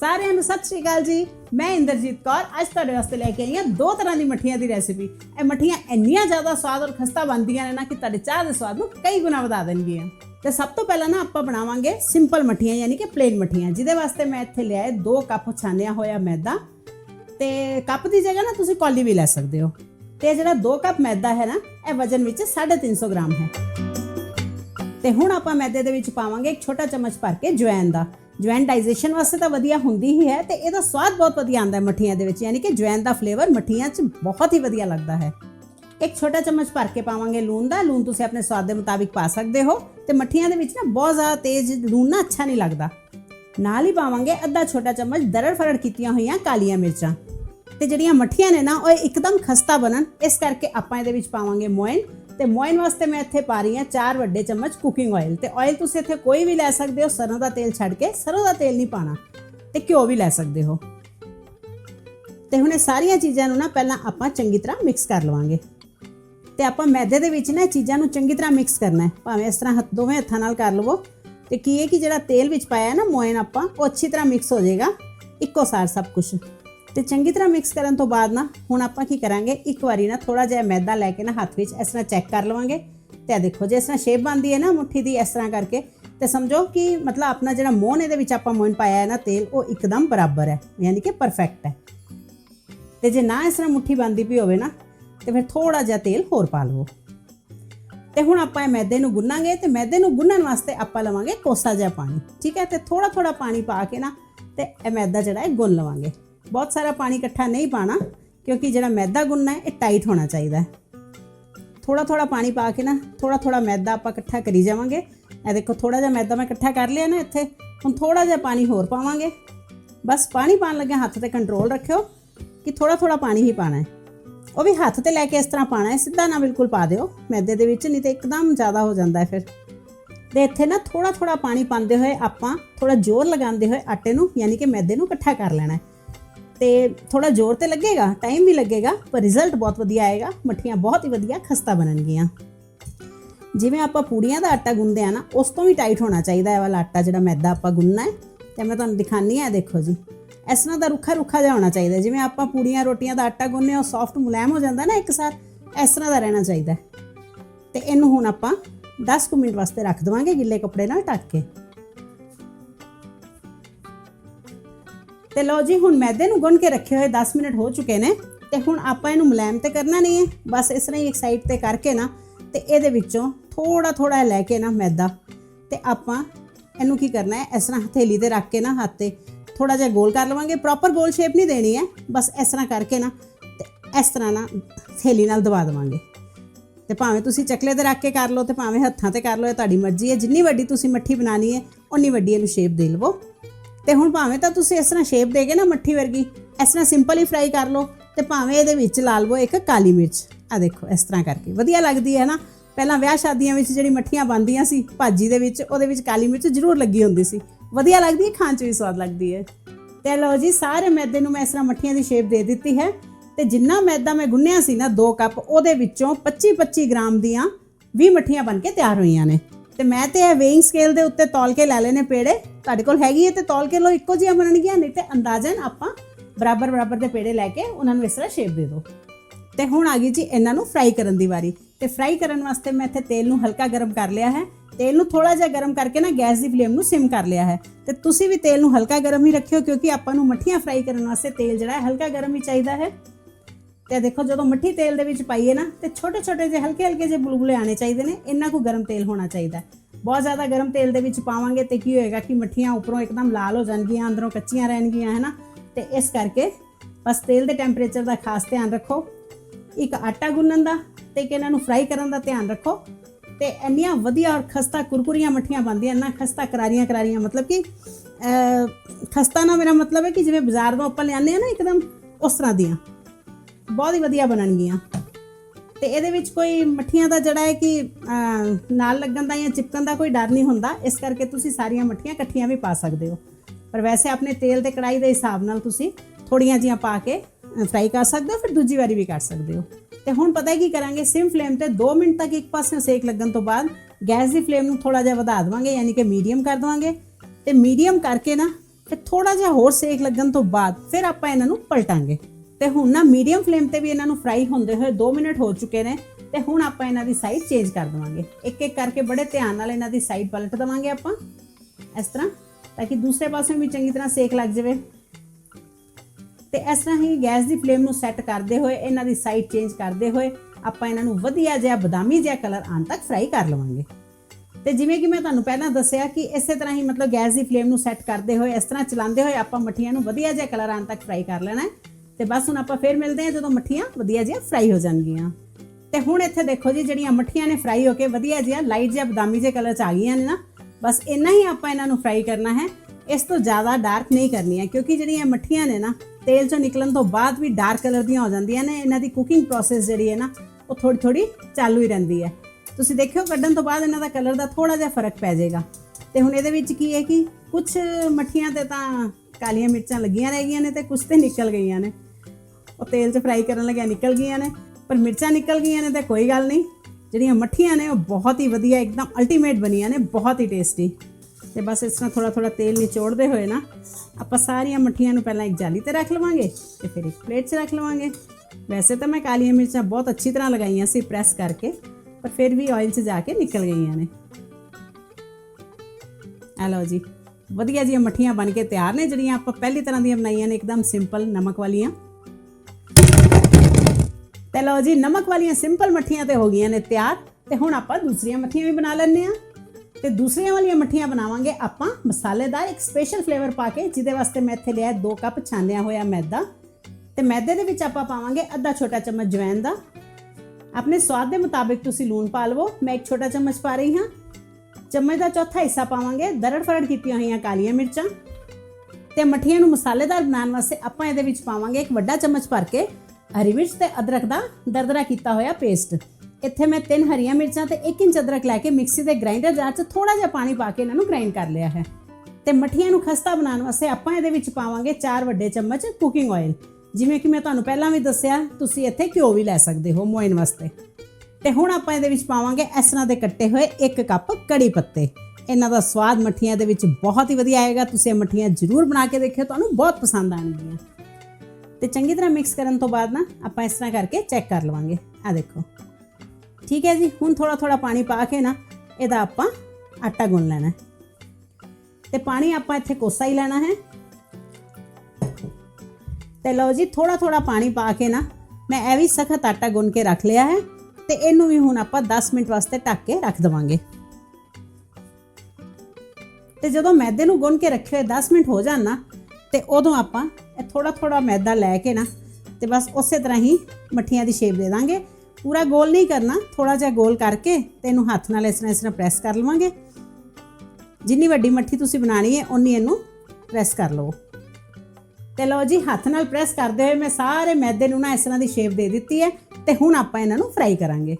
ਸਾਰਿਆਂ ਨੂੰ ਸਤਿ ਸ਼੍ਰੀ ਅਕਾਲ ਜੀ। ਮੈਂ ਇੰਦਰਜੀਤ ਕੌਰ, ਅੱਜ ਤੁਹਾਡੇ ਵਾਸਤੇ ਲੈ ਕੇ ਆਈ ਹਾਂ ਦੋ ਤਰ੍ਹਾਂ ਦੀ ਮੱਠੀਆਂ ਦੀ ਰੈਸਿਪੀ ਇਹ ਮੱਠੀਆਂ ਇੰਨੀਆਂ ਜ਼ਿਆਦਾ ਸਵਾਦ ਔਰ ਖਸਤਾ ਬਣਦੀਆਂ ਨੇ ਨਾ ਕਿ ਤੁਹਾਡੇ ਚਾਹ ਦੇ ਸਵਾਦ ਨੂੰ ਕਈ ਗੁਣਾ ਵਧਾ ਦੇਣਗੀਆਂ। ਤੇ ਸਭ ਤੋਂ ਪਹਿਲਾਂ ਨਾ ਆਪਾਂ ਬਣਾਵਾਂਗੇ ਸਿੰਪਲ ਮੱਠੀਆਂ, ਯਾਨੀ ਕਿ ਪਲੇਨ ਮੱਠੀਆਂ। ਜਿਹਦੇ ਵਾਸਤੇ ਮੈਂ ਇੱਥੇ ਲਿਆਏ ਹੈ 2 ਕੱਪ ਛਾਨਿਆ ਹੋਇਆ ਮੈਦਾ। ਤੇ ਕੱਪ ਦੀ ਜਗ੍ਹਾ ਨਾ ਤੁਸੀਂ ਕੌਲੀ ਵੀ ਲੈ ਸਕਦੇ ਹੋ। ਤੇ ਜਿਹੜਾ 2 ਕੱਪ ਮੈਦਾ ਹੈ ਨਾ, ਇਹ ਵਜਨ ਵਿੱਚ 350 ਗ੍ਰਾਮ ਹੈ। ਤੇ ਹੁਣ ਆਪਾਂ ਮੈਦੇ ਦੇ ਵਿੱਚ ਪਾਵਾਂਗੇ ਇੱਕ ਛੋਟਾ ਚਮਚ ਭਰ ਕੇ ਜਵੈਨ ਦਾ। ਜਵੈਨ ਡਾਈਜੈਸ਼ਨ ਵਾਸਤੇ ਤਾਂ ਵਧੀਆ ਹੁੰਦੀ ਹੀ ਹੈ ਤੇ ਇਹਦਾ ਸਵਾਦ ਬਹੁਤ ਵਧੀਆ ਆਉਂਦਾ ਹੈ ਮੱਠੀਆਂ ਦੇ ਵਿੱਚ, ਯਾਨੀ ਕਿ ਜਵੈਨ ਦਾ ਫਲੇਵਰ ਮੱਠੀਆਂ 'ਚ ਬਹੁਤ ਹੀ ਵਧੀਆ ਲੱਗਦਾ ਹੈ। ਇੱਕ ਛੋਟਾ ਚਮਚ ਭਰ ਕੇ ਪਾਵਾਂਗੇ ਲੂਣ ਦਾ, ਲੂਣ ਤੁਸੀਂ ਆਪਣੇ ਸਵਾਦ ਦੇ ਮੁਤਾਬਿਕ ਪਾ ਸਕਦੇ ਹੋ ਤੇ ਮੱਠੀਆਂ ਦੇ ਵਿੱਚ ਨਾ ਬਹੁਤ ਜ਼ਿਆਦਾ ਤੇਜ਼ ਲੂਣ ਨਾ ਅੱਛਾ ਨਹੀਂ ਲੱਗਦਾ। ਨਾਲ ਹੀ ਪਾਵਾਂਗੇ ਅੱਧਾ ਛੋਟਾ ਚਮਚ ਦਰੜ ਫਰੜ ਕੀਤੀਆਂ ਹੋਈਆਂ ਕਾਲੀਆਂ ਮਿਰਚਾਂ। ਤੇ ਜਿਹੜੀਆਂ ਮੱਠੀਆਂ ਨੇ ਨਾ, ਉਹ ਇੱਕਦਮ ਖਸਤਾ ਬਣਨ, ਇਸ ਕਰਕੇ ਆਪਾਂ ਇਹਦੇ ਵਿੱਚ ਪਾਵਾਂਗੇ ਮੋਇਨ ਤੇ ਮੋਇਨ ਵਾਸਤੇ ਮੈਂ ਇੱਥੇ ਪਾ ਰਹੀ ਹਾਂ ਚਾਰ ਵੱਡੇ ਚਮਚ ਕੁਕਿੰਗ ਆਇਲ ਤੇ ਆਇਲ ਤੁਸੀਂ ਇੱਥੇ ਕੋਈ ਵੀ ਲੈ ਸਕਦੇ ਹੋ, ਸਰੋਂ ਦਾ ਤੇਲ ਛੱਡ ਕੇ, ਸਰੋਂ ਦਾ ਤੇਲ ਨਹੀਂ ਪਾਣਾ ਤੇ ਘਿਓ ਵੀ ਲੈ ਸਕਦੇ ਹੋ। ਤੇ ਹੁਣ ਇਹ ਸਾਰੀਆਂ ਚੀਜ਼ਾਂ ਨੂੰ ਨਾ ਪਹਿਲਾਂ ਆਪਾਂ ਚੰਗੀ ਤਰ੍ਹਾਂ ਮਿਕਸ ਕਰ ਲਵਾਂਗੇ। ਤੇ ਆਪਾਂ ਮੈਦੇ ਦੇ ਵਿੱਚ ਨਾ ਇਹ ਚੀਜ਼ਾਂ ਨੂੰ ਚੰਗੀ ਤਰ੍ਹਾਂ ਮਿਕਸ ਕਰਨਾ ਹੈ। ਭਾਵੇਂ ਇਸ ਤਰ੍ਹਾਂ ਹੱਥ ਦੋਵੇਂ ਹੱਥਾਂ ਨਾਲ ਕਰ ਲਵੋ। ਤੇ ਕੀ ਹੈ ਕਿ ਜਿਹੜਾ ਤੇਲ ਵਿੱਚ ਪਾਇਆ ਹੈ ਨਾ ਮੋਇਨ ਆਪਾਂ, ਉਹ ਅੱਛੀ ਤਰ੍ਹਾਂ ਮਿਕਸ ਹੋ ਜਾਏਗਾ। ਇੱਕੋ ਸਾਰ ਸਭ ਕੁਝ ਤੇ ਚੰਗੀ ਤਰ੍ਹਾਂ ਮਿਕਸ ਕਰਨ ਤੋਂ ਬਾਅਦ ਨਾ, ਹੁਣ ਆਪਾਂ ਕੀ ਕਰਾਂਗੇ? ਇੱਕ ਵਾਰੀ ਨਾ ਥੋੜਾ ਜਿਹਾ ਮੈਦਾ ਲੈ ਕੇ ਨਾ ਹੱਥ ਵਿੱਚ ਇਸ ਤਰ੍ਹਾਂ ਚੈੱਕ ਕਰ ਲਵਾਂਗੇ। ਤੇ ਇਹ ਦੇਖੋ, ਜੇ ਇਸ ਤਰ੍ਹਾਂ ਸ਼ੇਪ ਬਣਦੀ ਹੈ ਨਾ ਮੁੱਠੀ ਦੀ ਇਸ ਤਰ੍ਹਾਂ ਕਰਕੇ, ਤੇ ਸਮਝੋ ਕਿ ਮਤਲਬ ਆਪਣਾ ਜਿਹੜਾ ਮੋਹਨ ਇਹਦੇ ਵਿੱਚ ਆਪਾਂ ਮੋਹਨ ਪਾਇਆ ਹੈ ਨਾ ਤੇਲ, ਉਹ ਇੱਕਦਮ ਬਰਾਬਰ ਹੈ, ਯਾਨੀ ਕਿ ਪਰਫੈਕਟ ਹੈ। ਤੇ ਜੇ ਨਾ ਇਸ ਤਰ੍ਹਾਂ ਮੁੱਠੀ ਬੰਦੀ ਪਈ ਹੋਵੇ ਨਾ, ਤੇ ਫਿਰ ਥੋੜਾ ਜਿਹਾ ਤੇਲ ਹੋਰ ਪਾ ਲਵੋ। ਤੇ ਹੁਣ ਆਪਾਂ ਇਹ ਮੈਦੇ ਨੂੰ ਗੁੰਨਾਂਗੇ, ਤੇ ਮੈਦੇ ਨੂੰ ਗੁੰਨਣ ਵਾਸਤੇ ਆਪਾਂ ਲਵਾਂਗੇ ਕੋਸਾ ਜਿਹਾ ਪਾਣੀ, ਠੀਕ ਹੈ? ਤੇ ਥੋੜਾ ਥੋੜਾ ਪਾਣੀ ਪਾ ਕੇ ਨਾ, ਤੇ ਇਹ ਮੈਦਾ ਜਿਹੜਾ ਹੈ ਗੁੰਨ ਲਵਾਂਗੇ। ਬਹੁਤ ਸਾਰਾ ਪਾਣੀ ਇਕੱਠਾ ਨਹੀਂ ਪਾਣਾ, ਕਿਉਂਕਿ ਜਿਹੜਾ ਮੈਦਾ ਗੁੰਨਣਾ ਹੈ, ਇਹ ਟਾਈਟ ਹੋਣਾ ਚਾਹੀਦਾ ਹੈ। ਥੋੜਾ ਥੋੜਾ ਪਾਣੀ ਪਾ ਕੇ ਨਾ ਥੋੜਾ ਥੋੜਾ ਮੈਦਾ ਆਪਾਂ ਇਕੱਠਾ ਕਰੀ ਜਾਵਾਂਗੇ। ਇਹ ਦੇਖੋ ਥੋੜਾ ਜਿਹਾ ਮੈਦਾ ਮੈਂ ਇਕੱਠਾ ਕਰ ਲਿਆ ਨਾ ਇੱਥੇ, ਹੁਣ ਥੋੜਾ ਜਿਹਾ ਪਾਣੀ ਹੋਰ ਪਾਵਾਂਗੇ। ਬਸ ਪਾਣੀ ਪਾਣ ਲੱਗਿਆ ਹੱਥ ਤੇ ਕੰਟਰੋਲ ਰੱਖਿਓ ਕਿ ਥੋੜਾ ਥੋੜਾ ਪਾਣੀ ਹੀ ਪਾਣਾ ਹੈ। ਉਹ ਵੀ ਹੱਥ ਤੇ ਲੈ ਕੇ ਇਸ ਤਰ੍ਹਾਂ ਪਾਣਾ ਹੈ, ਸਿੱਧਾ ਨਾ ਬਿਲਕੁਲ ਪਾ ਦਿਓ। ਮੈਦੇ ਦੇ ਵਿੱਚ ਨਹੀਂ ਤੇ ਇੱਕਦਮ ਜ਼ਿਆਦਾ ਹੋ ਜਾਂਦਾ ਹੈ ਫਿਰ। ਤੇ ਇੱਥੇ ਨਾ ਥੋੜਾ ਥੋੜਾ ਪਾਣੀ ਪਾਉਂਦੇ ਹੋਏ ਆਪਾਂ ਥੋੜਾ ਜ਼ੋਰ ਲਗਾਉਂਦੇ ਹੋਏ ਆਟੇ ਨੂੰ, ਯਾਨੀ ਕਿ ਮੈਦੇ ਨੂੰ ਇਕੱਠਾ ਕਰ ਲੈਣਾ ਹੈ। ਤੇ ਥੋੜਾ ਜ਼ੋਰ ਤੇ ਲੱਗੇਗਾ ਟਾਈਮ ਵੀ ਲੱਗੇਗਾ, ਪਰ ਰਿਜ਼ਲਟ ਬਹੁਤ ਵਧੀਆ ਆਏਗਾ, ਮੱਠੀਆਂ ਬਹੁਤ ਹੀ ਵਧੀਆ ਖਸਤਾ ਬਣਨਗੀਆਂ। ਜਿਵੇਂ ਆਪਾਂ ਪੂੜੀਆਂ ਦਾ ਆਟਾ ਗੁੰਨਦੇ ਆ ਨਾ, ਉਸ ਤੋਂ ਵੀ ਟਾਈਟ ਹੋਣਾ ਚਾਹੀਦਾ ਹੈ ਵਾਲਾ ਆਟਾ ਜਿਹੜਾ ਮੈਦਾ ਆਪਾਂ ਗੁੰਨਣਾ ਹੈ। ਤੇ ਮੈਂ ਤੁਹਾਨੂੰ ਦਿਖਾਨੀ ਆ ਦੇਖੋ ਜੀ। ਇਸ ਤਰ੍ਹਾਂ ਦਾ ਰੁੱਖਾ ਰੁੱਖਾ ਜਿਹਾ ਹੋਣਾ ਚਾਹੀਦਾ ਜਿਵੇਂ ਆਪਾਂ ਪੂੜੀਆਂ, ਰੋਟੀਆਂ ਦਾ ਆਟਾ ਗੁੰਨਦੇ ਹਾਂ, ਉਹ ਸੌਫਟ ਮੁਲਾਇਮ ਹੋ ਜਾਂਦਾ ਨਾ ਇੱਕ ਸਾਰ, ਇਸ ਤਰ੍ਹਾਂ ਦਾ ਰਹਿਣਾ ਚਾਹੀਦਾ ਹੈ। ਤੇ ਇਹਨੂੰ ਹੁਣ ਆਪਾਂ 10 ਕੁ ਮਿੰਟ ਵਾਸਤੇ ਰੱਖ ਦਵਾਂਗੇ ਗਿੱਲੇ ਕੱਪੜੇ ਨਾਲ ਢੱਕ ਕੇ। ਤੇ ਲਓ ਜੀ, ਹੁਣ ਮੈਦੇ ਨੂੰ ਗੁੰਨ ਕੇ ਰੱਖੇ ਹੋਏ 10 ਮਿੰਟ ਹੋ ਚੁੱਕੇ ਨੇ ਤੇ ਹੁਣ ਆਪਾਂ ਇਹਨੂੰ ਮੁਲਾਇਮ ਤੇ ਕਰਨਾ ਨਹੀਂ ਹੈ। ਬਸ ਇਸ ਤਰ੍ਹਾਂ ਹੀ ਇੱਕ ਸਾਈਡ ਤੇ ਕਰਕੇ ਨਾ ਤੇ ਇਹਦੇ ਵਿੱਚੋਂ ਥੋੜਾ ਥੋੜਾ ਲੈ ਕੇ ਨਾ ਮੈਦਾ ਤੇ ਆਪਾਂ ਇਹਨੂੰ ਕੀ ਕਰਨਾ ਹੈ, ਇਸ ਤਰ੍ਹਾਂ ਹਥੇਲੀ ਤੇ ਰੱਖ ਕੇ ਨਾ ਹੱਥ ਤੇ ਥੋੜਾ ਜਿਹਾ ਗੋਲ ਕਰ ਲਵਾਂਗੇ। ਪ੍ਰੋਪਰ ਗੋਲ ਸ਼ੇਪ ਨਹੀਂ ਦੇਣੀ ਹੈ, ਬਸ ਇਸ ਤਰ੍ਹਾਂ ਕਰਕੇ ਨਾ ਤੇ ਇਸ ਤਰ੍ਹਾਂ ਨਾ ਹਥੇਲੀ ਨਾਲ ਦਬਾ ਦੇਵਾਂਗੇ। ਤੇ ਭਾਵੇਂ ਤੁਸੀਂ ਚਕਲੇ ਤੇ ਰੱਖ ਕੇ ਕਰ ਲਓ ਤੇ ਭਾਵੇਂ ਹੱਥਾਂ ਤੇ ਕਰ ਲਓ, ਇਹ ਤੁਹਾਡੀ ਮਰਜ਼ੀ ਹੈ। ਜਿੰਨੀ ਵੱਡੀ ਤੁਸੀਂ ਮੱਠੀ ਬਣਾਣੀ ਹੈ ਉਨੀ ਵੱਡੀ ਇਹਨੂੰ ਸ਼ੇਪ ਦੇ ਲਵੋ। ਤੇ ਹੁਣ ਭਾਵੇਂ ਤਾਂ ਤੁਸੀਂ ਇਸ ਤਰ੍ਹਾਂ ਸ਼ੇਪ ਦੇ ਕੇ ਨਾ ਮੱਠੀ ਵਰਗੀ, ਇਸ ਤਰ੍ਹਾਂ ਸਿੰਪਲ ਹੀ ਫਰਾਈ ਕਰ ਲਓ ਤੇ ਭਾਵੇਂ ਇਹਦੇ ਵਿੱਚ ਲਾ ਲਵੋ ਇੱਕ ਕਾਲੀ ਮਿਰਚ। ਆ ਦੇਖੋ, ਇਸ ਤਰ੍ਹਾਂ ਕਰਕੇ। ਵਧੀਆ ਲੱਗਦੀ ਹੈ ਨਾ? ਪਹਿਲਾਂ ਵਿਆਹ ਸ਼ਾਦੀਆਂ ਵਿੱਚ ਜਿਹੜੀ ਮੱਠੀਆਂ ਬਣਦੀਆਂ ਸੀ, ਭਾਜੀ ਦੇ ਵਿੱਚ, ਉਹਦੇ ਵਿੱਚ ਕਾਲੀ ਮਿਰਚ ਜ਼ਰੂਰ ਲੱਗੀ ਹੁੰਦੀ ਸੀ। ਵਧੀਆ ਲੱਗਦੀ ਹੈ? ਖਾਣ 'ਚ ਵੀ ਸਵਾਦ ਲੱਗਦੀ ਹੈ। ਤੇ ਲਓ ਜੀ, ਸਾਰੇ ਮੈਦੇ ਨੂੰ ਮੈਂ ਇਸ ਤਰ੍ਹਾਂ ਮੱਠੀਆਂ ਦੀ ਸ਼ੇਪ ਦੇ ਦਿੱਤੀ ਹੈ। ਤੇ ਜਿੰਨਾ ਮੈਦਾ ਮੈਂ ਗੁੰਨਿਆ ਸੀ ਨਾ 2 ਕੱਪ, ਉਹਦੇ ਵਿੱਚੋਂ 25-25 ਗ੍ਰਾਮ ਦੀਆਂ 20 ਮੱਠੀਆਂ ਬਣ ਕੇ ਤਿਆਰ ਹੋਈਆਂ ਨੇ। ਤੇ ਮੈਂ ਤੇ ਇਹ ਵੇਇੰਗ ਸਕੇਲ ਦੇ ਉੱਤੇ ਤੌਲ ਕੇ ਲੈ ਲੈਨੇ ਪੇੜੇ। ਤੁਹਾਡੇ ਕੋਲ ਹੈਗੀ ਹੈ ਤੇ ਤੌਲ ਕੇ ਲੋ ਇੱਕੋ ਜਿਹਾ ਬਣਨਗੀਆਂ, ਨਹੀਂ ਤੇ ਅੰਦਾਜ਼ਨ ਆਪਾਂ ਬਰਾਬਰ ਬਰਾਬਰ ਦੇ ਪੇੜੇ ਲੈ ਕੇ ਉਹਨਾਂ ਨੂੰ ਇਸ ਤਰ੍ਹਾਂ ਸ਼ੇਪ ਦੇ ਦਿਓ। ਤੇ ਹੁਣ ਆ ਗਈ ਜੀ ਇਹਨਾਂ ਨੂੰ ਫਰਾਈ ਕਰਨ ਦੀ ਵਾਰੀ। ਤੇ ਫਰਾਈ ਕਰਨ ਵਾਸਤੇ ਮੈਂ ਇੱਥੇ ਤੇਲ ਨੂੰ ਹਲਕਾ ਗਰਮ ਕਰ ਲਿਆ ਹੈ। ਤੇਲ ਨੂੰ ਥੋੜਾ ਜਿਹਾ ਗਰਮ ਕਰਕੇ ਨਾ ਗੈਸ ਦੀ ਫਲੇਮ ਨੂੰ ਸਿਮ ਕਰ ਲਿਆ ਹੈ। ਤੇ ਤੁਸੀਂ ਵੀ ਤੇਲ ਨੂੰ ਹਲਕਾ ਗਰਮ ਹੀ ਰੱਖਿਓ, ਕਿਉਂਕਿ ਆਪਾਂ ਨੂੰ ਮੱਠੀਆਂ ਫਰਾਈ ਕਰਨ ਵਾਸਤੇ ਤੇਲ ਜਿਹੜਾ ਹੈ ਹਲਕਾ ਗਰਮ ਹੀ ਚਾਹੀਦਾ ਹੈ। ਤੇ ਦੇਖੋ ਜਦੋਂ ਮੱਠੀ ਤੇਲ ਦੇ ਵਿੱਚ ਪਾਈਏ ਨਾ, ਤੇ ਛੋਟੇ ਛੋਟੇ ਜਿਹੇ, ਹਲਕੇ ਹਲਕੇ ਜਿਹੇ ਬੁਲਬੁਲੇ ਆਣੇ ਚਾਹੀਦੇ ਨੇ, ਇੰਨਾ ਕੋ ਗਰਮ ਤੇਲ ਹੋਣਾ ਚਾਹੀਦਾ ਬਹੁਤ ਜ਼ਿਆਦਾ ਗਰਮ ਤੇਲ ਦੇ ਵਿੱਚ ਪਾਵਾਂਗੇ ਤੇ ਕੀ ਹੋਏਗਾ ਕਿ ਮੱਠੀਆਂ ਉੱਪਰੋਂ ਇੱਕਦਮ ਲਾਲ ਹੋ ਜਾਣਗੀਆਂ, ਅੰਦਰੋਂ ਕੱਚੀਆਂ ਰਹਿਣਗੀਆਂ, ਹੈ ਨਾ? ਤੇ ਇਸ ਕਰਕੇ ਬਸ ਤੇਲ ਦੇ ਟੈਂਪਰੇਚਰ ਦਾ ਖਾਸ ਧਿਆਨ ਰੱਖੋ। ਇੱਕ ਆਟਾ ਗੁੰਨਣ ਦਾ ਤੇ ਇੱਕ ਇਹਨਾਂ ਨੂੰ ਫਰਾਈ ਕਰਨ ਦਾ ਧਿਆਨ ਰੱਖੋ। ਤੇ ਇੰਨੀਆਂ ਵਧੀਆ ਔਰ ਖਸਤਾ ਕੁਰਕੁਰੀਆਂ ਮੱਠੀਆਂ ਬਣਦੀਆਂ ਨਾ, ਖਸਤਾ ਕਰਾਰੀਆਂ ਕਰਾਰੀਆਂ, ਮਤਲਬ ਕਿ ਖਸਤਾ ਨਾ ਮੇਰਾ ਮਤਲਬ ਹੈ ਕਿ ਜਿਵੇਂ ਬਾਜ਼ਾਰ ਤੋਂ ਆਪਾਂ ਲਿਆਉਂਦੇ ਆ ਨਾ ਇੱਕਦਮ, ਉਸ ਤਰ੍ਹਾਂ ਦੀਆਂ। ਬਹੁਤ ਹੀ ਵਧੀਆ ਬਣਨਗੀਆਂ। ਤੇ ਇਹਦੇ ਵਿੱਚ ਕੋਈ ਮੱਠੀਆਂ ਦਾ ਜਿਹੜਾ ਹੈ ਕਿ ਨਾਲ ਲੱਗਣ ਦਾ ਜਾਂ ਚਿਪਕਣ ਦਾ ਕੋਈ ਡਰ ਨਹੀਂ ਹੁੰਦਾ। ਇਸ ਕਰਕੇ ਤੁਸੀਂ ਸਾਰੀਆਂ ਮੱਠੀਆਂ ਇਕੱਠੀਆਂ ਵੀ ਪਾ ਸਕਦੇ ਹੋ। ਪਰ ਵੈਸੇ ਆਪਣੇ ਤੇਲ ਤੇ ਕੜਾਈ ਦੇ ਹਿਸਾਬ ਨਾਲ ਤੁਸੀਂ ਥੋੜੀਆਂ ਜੀਆਂ ਪਾ ਕੇ ਫਰਾਈ ਕਰ ਸਕਦੇ ਹੋ, ਫਿਰ ਦੂਜੀ ਵਾਰੀ ਵੀ ਕਰ ਸਕਦੇ ਹੋ। ਤੇ ਹੁਣ ਪਤਾ ਕੀ ਕਰਾਂਗੇ? ਸਿਮ ਫਲੇਮ ਤੇ 2 ਮਿੰਟ ਤੱਕ ਇੱਕ ਪਾਸੇ ਸੇਕ ਲੱਗਣ ਤੋਂ ਬਾਅਦ ਗੈਸ ਦੀ ਫਲੇਮ ਨੂੰ ਥੋੜਾ ਜਿਹਾ ਵਧਾ ਦੇਵਾਂਗੇ, ਯਾਨੀ ਕਿ ਮੀਡੀਅਮ ਕਰ ਦੇਵਾਂਗੇ। ਤੇ ਮੀਡੀਅਮ ਕਰਕੇ ਨਾ, ਫਿਰ ਥੋੜਾ ਜਿਹਾ ਹੋਰ ਸੇਕ ਲੱਗਣ ਤੋਂ ਬਾਅਦ ਫਿਰ ਆਪਾਂ ਇਹਨਾਂ ਨੂੰ ਪਲਟਾਂਗੇ। ਤੇ ਹੁਣ ਨਾ ਮੀਡੀਅਮ ਫਲੇਮ ਤੇ ਵੀ ਇਹਨਾਂ ਨੂੰ ਫਰਾਈ ਹੁੰਦੇ ਹੋਏ 2 ਮਿੰਟ ਹੋ ਚੁੱਕੇ ਨੇ, ਤੇ ਹੁਣ ਆਪਾਂ ਇਹਨਾਂ ਦੀ ਸਾਈਡ ਚੇਂਜ ਕਰ ਦਵਾਂਗੇ। ਇੱਕ ਇੱਕ ਕਰਕੇ ਬੜੇ ਧਿਆਨ ਨਾਲ ਇਹਨਾਂ ਦੀ ਸਾਈਡ ਪਲਟ ਦਵਾਂਗੇ ਆਪਾਂ, ਇਸ ਤਰ੍ਹਾਂ, ਤਾਂ ਕਿ ਦੂਸਰੇ ਪਾਸੇ ਵੀ ਚੰਗੀ ਤਰ੍ਹਾਂ ਸੇਕ ਲੱਗ ਜਾਵੇ। ਤੇ ਇਸ ਤਰ੍ਹਾਂ ਹੀ ਗੈਸ ਦੀ ਫਲੇਮ ਨੂੰ ਸੈੱਟ ਕਰਦੇ ਹੋਏ, ਇਹਨਾਂ ਦੀ ਸਾਈਡ ਚੇਂਜ ਕਰਦੇ ਹੋਏ, ਆਪਾਂ ਇਹਨਾਂ ਨੂੰ ਵਧੀਆ ਜਿਹਾ ਬਦਾਮੀ ਜਿਹਾ ਕਲਰ ਆਉਣ ਤੱਕ ਫਰਾਈ ਕਰ ਲਵਾਂਗੇ। ਤੇ ਜਿਵੇਂ ਕਿ ਮੈਂ ਤੁਹਾਨੂੰ ਪਹਿਲਾਂ ਦੱਸਿਆ ਕਿ ਇਸੇ ਤਰ੍ਹਾਂ ਹੀ ਮਤਲਬ ਗੈਸ ਦੀ ਫਲੇਮ ਨੂੰ ਸੈੱਟ ਕਰਦੇ ਹੋਏ, ਇਸ ਤਰ੍ਹਾਂ ਚਲਾਉਂਦੇ ਹੋਏ ਆਪਾਂ ਮੱਠੀਆਂ ਨੂੰ ਵਧੀਆ ਜਿਹਾ ਕਲਰ ਆਉਣ ਤੱਕ ਫਰਾਈ ਕਰ ਲੈਣਾ ਹੈ। ਤੇ ਬਸ ਹੁਣ ਆਪਾਂ ਫੇਰ ਮਿਲਦੇ ਹਾਂ ਜਦੋਂ ਮੱਠੀਆਂ ਵਧੀਆ ਜਿਹਾ ਫਰਾਈ ਹੋ ਜਾਣਗੀਆਂ। ਤੇ ਹੁਣ ਇੱਥੇ ਦੇਖੋ ਜੀ, ਜਿਹੜੀਆਂ ਮੱਠੀਆਂ ਨੇ ਫਰਾਈ ਹੋ ਕੇ ਵਧੀਆ ਜਿਹਾ ਲਾਈਟ ਜਿਹਾ ਬਦਾਮੀ ਜਿਹੇ ਕਲਰ ਚ ਆ ਗਈਆਂ ਨੇ ਨਾ, ਬਸ ਇੰਨਾ ਹੀ ਆਪਾਂ ਇਹਨਾਂ ਨੂੰ ਫਰਾਈ ਕਰਨਾ ਹੈ। ਇਸ ਤੋਂ ਜ਼ਿਆਦਾ ਡਾਰਕ ਨਹੀਂ ਕਰਨੀ ਹੈ ਕਿਉਂਕਿ ਜਿਹੜੀਆਂ ਮੱਠੀਆਂ ਨੇ ਨਾ, ਤੇਲ ਚੋਂ ਨਿਕਲਣ ਤੋਂ ਬਾਅਦ ਵੀ ਡਾਰਕ ਕਲਰ ਦੀਆਂ ਹੋ ਜਾਂਦੀਆਂ ਨੇ, ਇਹਨਾਂ ਦੀ ਕੁਕਿੰਗ ਪ੍ਰੋਸੈਸ ਜਿਹੜੀ ਹੈ ਨਾ, ਉਹ ਥੋੜੀ ਥੋੜੀ ਚਾਲੂ ਹੀ ਰਹਿੰਦੀ ਹੈ। ਤੁਸੀਂ ਦੇਖਿਓ, ਕੱਢਣ ਤੋਂ ਬਾਅਦ ਇਹਨਾਂ ਦਾ ਕਲਰ ਦਾ ਥੋੜਾ ਜਿਹਾ ਫ਼ਰਕ ਪੈ ਜਾਏਗਾ। ਤੇ ਹੁਣ ਇਹਦੇ ਵਿੱਚ ਕੀ ਹੈ ਕਿ ਕੁਝ ਮੱਠੀਆਂ ਤੇ ਤਾਂ ਕਾਲੀਆਂ ਮਿਰਚਾਂ ਲੱਗੀਆਂ ਰਹਿ ਗਈਆਂ ਨੇ ਤੇ ਕੁਝ ਤੇ ਨਿਕਲ ਗਈਆਂ ਨੇ। ਉਹ ਤੇਲ 'ਚ ਫਰਾਈ ਕਰਨ ਲੱਗਿਆ ਨਿਕਲ ਗਈਆਂ ਨੇ, ਪਰ ਮਿਰਚਾਂ ਨਿਕਲ ਗਈਆਂ ਨੇ ਤਾਂ ਕੋਈ ਗੱਲ ਨਹੀਂ। ਜਿਹੜੀਆਂ ਮੱਠੀਆਂ ਨੇ, ਉਹ ਬਹੁਤ ਹੀ ਵਧੀਆ, ਇੱਕਦਮ ਅਲਟੀਮੇਟ ਬਣੀਆਂ ਨੇ, ਬਹੁਤ ਹੀ ਟੇਸਟੀ ਤੇ ਬਸ ਇਸ ਤਰ੍ਹਾਂ ਥੋੜਾ ਥੋੜਾ ਤੇਲ ਨਿਚੋੜਦੇ ਹੋਏ ਨਾ, ਆਪਾਂ ਸਾਰੀਆਂ ਮੱਠੀਆਂ ਨੂੰ ਪਹਿਲਾਂ ਇੱਕ ਜਾਲੀ ਤੇ ਰੱਖ ਲਵਾਂਗੇ ਤੇ ਫਿਰ ਇੱਕ ਪਲੇਟ 'ਚ ਰੱਖ ਲਵਾਂਗੇ। ਵੈਸੇ ਤਾਂ ਮੈਂ ਕਾਲੀਆਂ ਮਿਰਚਾਂ ਬਹੁਤ ਅੱਛੀ ਤਰ੍ਹਾਂ ਲਗਾਈਆਂ ਸੀ ਪ੍ਰੈਸ ਕਰਕੇ, ਪਰ ਫਿਰ ਵੀ ਆਇਲ 'ਚ ਜਾ ਕੇ ਨਿਕਲ ਗਈਆਂ ਨੇ। ਆ ਲਓ ਜੀ, ਵਧੀਆ ਜੀਆਂ ਮੱਠੀਆਂ ਬਣ ਕੇ ਤਿਆਰ ਨੇ, ਜਿਹੜੀਆਂ ਆਪਾਂ ਪਹਿਲੀ ਤਰ੍ਹਾਂ ਦੀਆਂ ਬਣਾਈਆਂ ਨੇ, ਇੱਕਦਮ ਸਿੰਪਲ ਨਮਕ ਵਾਲੀਆਂ। ਤੇ ਲਓ ਜੀ, ਨਮਕ ਵਾਲੀਆਂ ਸਿੰਪਲ ਮੱਠੀਆਂ ਤੇ ਹੋ ਗਈਆਂ ਨੇ ਤਿਆਰ। ਤੇ ਹੁਣ ਆਪਾਂ ਦੂਸਰੀਆਂ ਮੱਠੀਆਂ ਵੀ ਬਣਾ ਲੈਣੇ ਆ ਤੇ ਦੂਸਰੀਆਂ ਵਾਲੀਆਂ ਮੱਠੀਆਂ ਬਣਾਵਾਂਗੇ ਆਪਾਂ। ਮਸਾਲੇਦਾਰ ਇੱਕ ਸਪੈਸ਼ਲ ਫਲੇਵਰ ਪਾ ਕੇ, ਜਿਹਦੇ ਵਾਸਤੇ ਮੈਂ ਇੱਥੇ ਲਿਆ 2 ਕੱਪ ਛਾਨਿਆ ਹੋਇਆ ਮੈਦਾ। ਤੇ ਮੈਦੇ ਦੇ ਵਿੱਚ ਆਪਾਂ ਪਾਵਾਂਗੇ ਅੱਧਾ ਛੋਟਾ ਚਮਚ ਜਵੈਨ ਦਾ। ਆਪਣੇ ਸਵਾਦ ਦੇ ਮੁਤਾਬਿਕ ਤੁਸੀਂ ਲੂਣ ਪਾ ਲਵੋ। ਮੈਂ ਇੱਕ ਛੋਟਾ ਚਮਚ ਪਾ ਰਹੀ ਹਾਂ। ਚਮਚ ਦਾ ਚੌਥਾ ਹਿੱਸਾ ਪਾਵਾਂਗੇ ਦਰੜ ਫਰੜ ਕੀਤੀਆਂ ਹੋਈਆਂ ਕਾਲੀਆਂ ਮਿਰਚਾਂ। ਤੇ ਮੱਠੀਆਂ ਨੂੰ ਮਸਾਲੇਦਾਰ ਬਣਾਉਣ ਵਾਸਤੇ ਆਪਾਂ ਇਹਦੇ ਵਿੱਚ ਪਾਵਾਂਗੇ ਇੱਕ ਵੱਡਾ ਚਮਚ ਭਰ ਕੇ ਹਰੀ ਮਿਰਚ ਤੇ ਅਦਰਕ ਦਾ ਦਰਦਰਾ ਕੀਤਾ ਹੋਇਆ ਪੇਸਟ ਇੱਥੇ ਮੈਂ ਤਿੰਨ ਹਰੀਆਂ ਮਿਰਚਾਂ ਤੇ 1 ਇੰਚ ਅਦਰਕ ਲੈ ਕੇ ਮਿਕਸੀ ਦੇ ਗ੍ਰਾਈਂਡਰ ਜਾਰ 'ਚ ਥੋੜਾ ਜਿਹਾ ਪਾਣੀ ਪਾ ਕੇ ਇਹਨਾਂ ਨੂੰ ਗ੍ਰਾਈਂਡ ਕਰ ਲਿਆ ਹੈ। ਤੇ ਮੱਠੀਆਂ ਨੂੰ ਖਸਤਾ ਬਣਾਉਣ ਵਾਸਤੇ ਆਪਾਂ ਇਹਦੇ ਵਿੱਚ ਪਾਵਾਂਗੇ 4 ਵੱਡੇ ਚਮਚ ਕੁਕਿੰਗ ਆਇਲ ਜਿਵੇਂ ਕਿ ਮੈਂ ਤੁਹਾਨੂੰ ਪਹਿਲਾਂ ਵੀ ਦੱਸਿਆ, ਤੁਸੀਂ ਇੱਥੇ ਘਿਓ ਵੀ ਲੈ ਸਕਦੇ ਹੋ ਮੋਇਨ ਵਾਸਤੇ। ਤੇ ਹੁਣ ਆਪਾਂ ਇਹਦੇ ਵਿੱਚ ਪਾਵਾਂਗੇ ਇਸ ਤਰ੍ਹਾਂ ਦੇ ਕੱਟੇ ਹੋਏ 1 ਕੱਪ ਕੜੀ ਪੱਤੇ। ਇਹਨਾਂ ਦਾ ਸਵਾਦ ਮੱਠੀਆਂ ਦੇ ਵਿੱਚ ਬਹੁਤ ਹੀ ਵਧੀਆ ਆਏਗਾ। ਤੁਸੀਂ ਇਹ ਮੱਠੀਆਂ ਜ਼ਰੂਰ ਬਣਾ ਕੇ ਦੇਖਿਓ, ਤੁਹਾਨੂੰ ਬਹੁਤ ਪਸੰਦ ਆਣਗੀਆਂ ਤੇ ਚੰਗੀ ਤਰ੍ਹਾਂ ਮਿਕਸ ਕਰਨ ਤੋਂ ਬਾਅਦ ਨਾ ਆਪਾਂ ਇਸ ਤਰ੍ਹਾਂ ਕਰਕੇ ਚੈੱਕ ਕਰ ਲਵਾਂਗੇ। ਆ ਦੇਖੋ। ਠੀਕ ਹੈ ਜੀ? ਹੁਣ ਥੋੜਾ ਥੋੜਾ ਪਾਣੀ ਪਾ ਕੇ ਨਾ ਇਹਦਾ ਆਪਾਂ ਆਟਾ ਗੁੰਨ ਲੈਣਾ ਹੈ। ਤੇ ਪਾਣੀ ਆਪਾਂ ਇੱਥੇ ਕੋਸਾ ਹੀ ਲੈਣਾ ਹੈ। ਤੇ ਲਓ ਜੀ ਥੋੜਾ ਥੋੜਾ ਪਾਣੀ ਪਾ ਕੇ ਨਾ ਮੈਂ ਇਹ ਵੀ ਸਖਤ ਆਟਾ ਗੁੰਨ ਕੇ ਰੱਖ ਲਿਆ ਹੈ ਤੇ ਇਹਨੂੰ ਵੀ ਹੁਣ ਆਪਾਂ 10 ਮਿੰਟ ਵਾਸਤੇ ਢੱਕ ਕੇ ਰੱਖ ਦਵਾਂਗੇ। ਤੇ ਜਦੋਂ ਮੈਦੇ ਨੂੰ ਗੁੰਨ ਕੇ ਰੱਖੇ ਹੋਏ 10 ਮਿੰਟ ਹੋ ਜਾਣ ਨਾ, ਤੇ ਉਦੋਂ ਆਪਾਂ ਇਹ ਥੋੜਾ ਥੋੜਾ ਮੈਦਾ ਲੈ ਕੇ ਨਾ ਤੇ ਬਸ ਉਸੇ ਤਰ੍ਹਾਂ ਹੀ ਮੱਠੀਆਂ ਦੀ ਸ਼ੇਪ ਦੇ ਦਾਂਗੇ। ਪੂਰਾ ਗੋਲ ਨਹੀਂ ਕਰਨਾ ਥੋੜਾ ਜਿਹਾ ਗੋਲ ਕਰਕੇ ਤੇ ਇਹਨੂੰ ਹੱਥ ਨਾਲ ਇਸ ਤਰ੍ਹਾਂ ਇਸ ਤਰ੍ਹਾਂ ਪ੍ਰੈਸ ਕਰ ਲਵਾਂਗੇ। ਜਿੰਨੀ ਵੱਡੀ ਮੱਠੀ ਤੁਸੀਂ ਬਣਾਣੀ ਹੈ ਉਨੀ ਇਹਨੂੰ ਪ੍ਰੈਸ ਕਰ ਲਵੋ। ਤੇ ਲਓ ਜੀ, ਹੱਥ ਨਾਲ ਪ੍ਰੈਸ ਕਰਦੇ ਹੋਏ ਮੈਂ ਸਾਰੇ ਮੈਦੇ ਨੂੰ ਨਾ ਇਸ ਤਰ੍ਹਾਂ ਦੀ ਸ਼ੇਪ ਦੇ ਦਿੱਤੀ ਹੈ ਤੇ ਹੁਣ ਆਪਾਂ ਇਹਨਾਂ ਨੂੰ ਫਰਾਈ ਕਰਾਂਗੇ।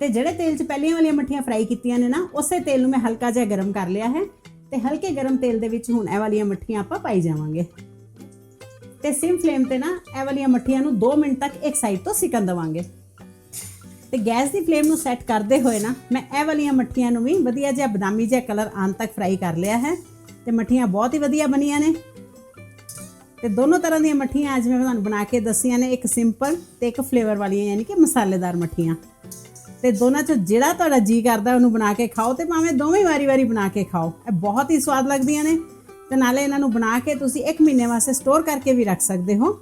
ਤੇ ਜਿਹੜੇ ਤੇਲ 'ਚ ਪਹਿਲੀਆਂ ਵਾਲੀਆਂ ਮੱਠੀਆਂ ਫਰਾਈ ਕੀਤੀਆਂ ਨੇ ਨਾ, ਉਸੇ ਤੇਲ ਨੂੰ ਮੈਂ ਹਲਕਾ ਜਿਹਾ ਗਰਮ ਕਰ ਲਿਆ ਹੈ ਤੇ ਹਲਕੇ ਗਰਮ ਤੇਲ ਦੇ ਵਿੱਚ ਹੁਣ ਇਹ ਵਾਲੀਆਂ ਮੱਠੀਆਂ ਆਪਾਂ ਪਾਈ ਜਾਵਾਂਗੇ। ਤੇ ਸਿਮ ਫਲੇਮ ਤੇ ਨਾ ਇਹ ਵਾਲੀਆਂ ਮੱਠੀਆਂ ਨੂੰ 2 ਮਿੰਟ ਤੱਕ ਇੱਕ ਸਾਈਡ ਤੋਂ ਸਿਕਣ ਦਵਾਂਗੇ। ਤੇ ਗੈਸ ਦੀ ਫਲੇਮ ਨੂੰ ਸੈੱਟ ਕਰਦੇ ਹੋਏ ਨਾ ਮੈਂ ਇਹ ਵਾਲੀਆਂ ਮੱਠੀਆਂ ਨੂੰ ਵੀ ਵਧੀਆ ਜਿਹਾ ਬਦਾਮੀ ਜਿਹਾ ਕਲਰ ਆਉਣ ਤੱਕ ਫਰਾਈ ਕਰ ਲਿਆ ਹੈ ਤੇ ਮੱਠੀਆਂ ਬਹੁਤ ਹੀ ਵਧੀਆ ਬਣੀਆਂ ਨੇ। ਤੇ ਦੋਨੋਂ ਤਰ੍ਹਾਂ ਦੀਆਂ ਮੱਠੀਆਂ ਅੱਜ ਮੈਂ ਤੁਹਾਨੂੰ ਬਣਾ ਕੇ ਦੱਸੀਆਂ ਨੇ, ਇੱਕ ਸਿੰਪਲ ਤੇ ਇੱਕ ਫਲੇਵਰ ਵਾਲੀਆਂ ਯਾਨੀ ਕਿ ਮਸਾਲੇਦਾਰ ਮੱਠੀਆਂ। ਤੇ ਦੋਨਾਂ ਚੋਂ ਜਿਹੜਾ ਤੁਹਾਡਾ ਜੀ ਕਰਦਾ ਉਹਨੂੰ ਬਣਾ ਕੇ ਖਾਓ ਤੇ ਭਾਵੇਂ ਦੋਵੇਂ ਵਾਰੀ-ਵਾਰੀ ਬਣਾ ਕੇ ਖਾਓ, ਇਹ ਬਹੁਤ ਹੀ ਸਵਾਦ ਲੱਗਦੀਆਂ ਨੇ। ਤੇ ਨਾਲੇ ਇਹਨਾਂ ਨੂੰ ਬਣਾ ਕੇ ਤੁਸੀਂ 1 ਮਹੀਨੇ ਵਾਸਤੇ ਸਟੋਰ ਕਰਕੇ ਵੀ ਰੱਖ ਸਕਦੇ ਹੋ।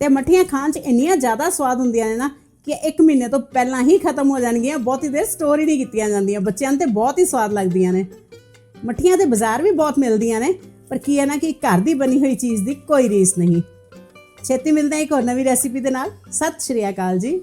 ਤੇ ਮੱਠੀਆਂ ਖਾਣ 'ਚ ਇੰਨੀਆਂ ਜ਼ਿਆਦਾ ਸਵਾਦ ਹੁੰਦੀਆਂ ਨੇ ਨਾ ਕਿ 1 ਮਹੀਨੇ ਤੋਂ ਪਹਿਲਾਂ ਹੀ ਖਤਮ ਹੋ ਜਾਣਗੀਆਂ, ਬਹੁਤੀ ਦੇਰ ਸਟੋਰ ਹੀ ਨਹੀਂ ਕੀਤੀਆਂ ਜਾਂਦੀਆਂ। ਬੱਚਿਆਂ ਨੂੰ ਤੇ ਬਹੁਤ ਹੀ ਸਵਾਦ ਲੱਗਦੀਆਂ ਨੇ। ਮੱਠੀਆਂ ਤੇ ਬਾਜ਼ਾਰ ਵੀ ਬਹੁਤ ਮਿਲਦੀਆਂ ਨੇ, ਪਰ ਕੀ ਹੈ ਨਾ ਕਿ ਘਰ ਦੀ ਬਣੀ ਹੋਈ ਚੀਜ਼ ਦੀ ਕੋਈ ਰੀਸ ਨਹੀਂ। ਛੇਤੀ ਮਿਲਦਾ ਇੱਕ ਹੋਰ ਨਵੀਂ ਰੈਸਿਪੀ ਦੇ ਨਾਲ। ਸਤਿ ਸ਼੍ਰੀ ਅਕਾਲ ਜੀ।